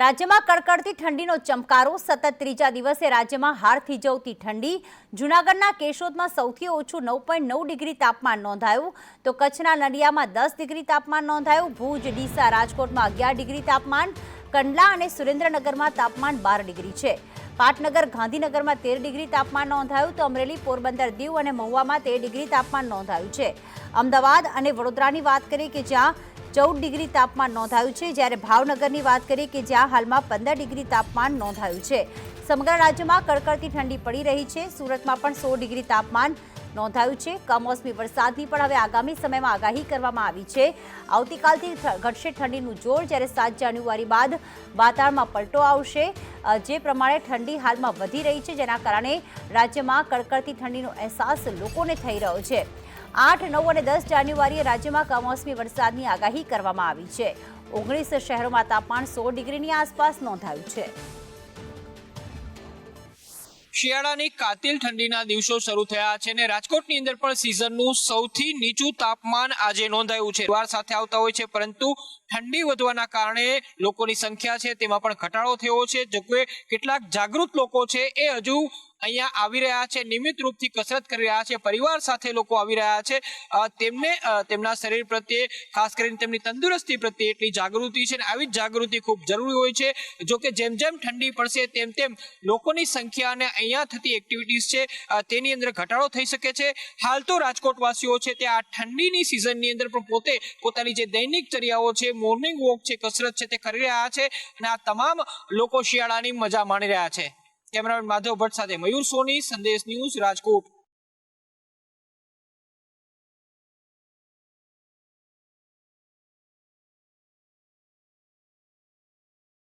રાજ્યમાં કડકડતી ઠંડીનો ચમકારો, સતત ત્રીજા દિવસે રાજ્યમાં હાર થીજવતી ઠંડી. જૂનાગઢના કેશોદમાં સૌથી ઓછું નવ પોઈન્ટ નવ ડિગ્રી તાપમાન નોંધાયું. તો કચ્છના નડિયામાં દસ ડિગ્રી તાપમાન નોંધાયું. ભુજ, ડીસા, રાજકોટમાં અગિયાર ડિગ્રી તાપમાન. કંડલા અને સુરેન્દ્રનગરમાં તાપમાન બાર ડિગ્રી છે. પાટનગર, ગાંધીનગરમાં તેર ડિગ્રી તાપમાન નોંધાયું. તો અમરેલી, પોરબંદર, દીવ અને મહુવામાં તેર ડિગ્રી તાપમાન નોંધાયું છે. અમદાવાદ અને વડોદરાની વાત કરીએ કે જ્યાં ચૌદ ડિગ્રી તાપમાન નોંધાયું છે. જ્યારે ભાવનગરની વાત કરીએ કે જ્યાં હાલમાં પંદર ડિગ્રી તાપમાન નોંધાયું છે. સમગ્ર રાજ્યમાં કડકડતી ઠંડી પડી રહી છે. સુરતમાં પણ સો ડિગ્રી તાપમાન નોંધાયું છે. કમોસમી વરસાદની પણ હવે આગામી સમયમાં આગાહી કરવામાં આવી છે. આવતીકાલથી ઘટશે ઠંડીનું જોર. જ્યારે સાત જાન્યુઆરી બાદ વાતાવરણમાં પલટો આવશે. જે પ્રમાણે ઠંડી હાલમાં વધી રહી છે, જેના કારણે રાજ્યમાં કડકડતી ઠંડીનો અહેસાસ લોકોને થઈ રહ્યો છે. આઠ, નવ અને દસ જાન્યુઆરીએ રાજ્યમાં કમોસમી વરસાદની આગાહી કરવામાં આવી છે. ઓગણીસ શહેરોમાં તાપમાન સો ડિગ્રીની આસપાસ નોંધાયું છે. શિયાળાની કાતિલ ઠંડીના દિવસો શરૂ થયા છે અને રાજકોટની અંદર પણ સિઝનનું સૌથી નીચું તાપમાન આજે નોંધાયું છે. વાર સાથે આવતા હોય છે, પરંતુ ઠંડી વધવાના કારણે લોકોની સંખ્યા છે, તેમાં પણ ઘટાડો થયો છે. જો કે કેટલાક જાગૃત લોકો છે, એ હજુ અહીંયા આવી રહ્યા છે, નિયમિત રૂપથી કસરત કરી રહ્યા છે, પરિવાર સાથે લોકો આવી રહ્યા છે. તેમને તેમના શરીર પ્રત્યે, ખાસ કરીને તેમની તંદુરસ્તી પ્રત્યે એટલી જાગૃતિ છે અને આવી જ જાગૃતિ ખૂબ જરૂરી હોય છે. જો કે જેમ જેમ ઠંડી પડશે, તેમ તેમ લોકોની સંખ્યા અને અહીંયા થતી એક્ટિવિટીઝ છે તેની અંદર ઘટાડો થઈ શકે છે. હાલ તો રાજકોટવાસીઓ છે તે આ ઠંડીની સિઝનની અંદર પણ પોતે પોતાની જે દૈનિક ચર્યાઓ છે મોર્નિંગ વોક છે, કસરત છે તે કરી રહ્યા છે અને આ તમામ લોકો શિયાળાની મજા માણી રહ્યા છે. કેમેરામેન માધવ ભટ્ટ સાથે મયુર સોની સંદેશ ન્યૂઝ રાજકોટ.